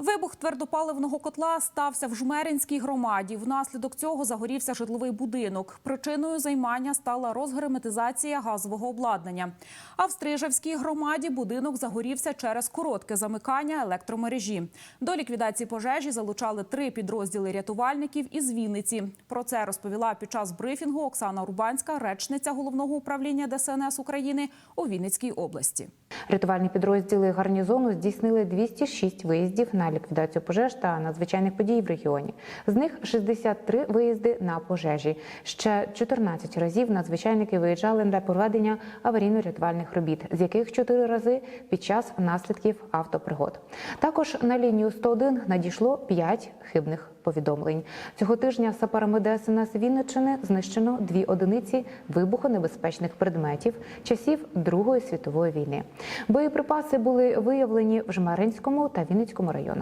Вибух твердопаливного котла стався в Жмеринській громаді. Внаслідок цього загорівся житловий будинок. Причиною займання стала розгерметизація газового обладнання. А в Стрижевській громаді будинок загорівся через коротке замикання електромережі. До ліквідації пожежі залучали три підрозділи рятувальників із Вінниці. Про це розповіла під час брифінгу Оксана Урбанська, речниця головного управління ДСНС України у Вінницькій області. Рятувальні підрозділи гарнізону здійснили 206 виїздів на ліквідацію пожеж та надзвичайних подій в регіоні. З них 63 виїзди на пожежі. Ще 14 разів надзвичайники виїжджали для проведення аварійно-рятувальних робіт, з яких 4 рази під час наслідків автопригод. Також на лінію 101 надійшло 5 хибних повідомлень. Цього тижня сапарами ДСНС Вінниччини знищено дві одиниці вибухонебезпечних предметів часів Другої світової війни. Боєприпаси були виявлені в Жмеринському та Вінницькому районах.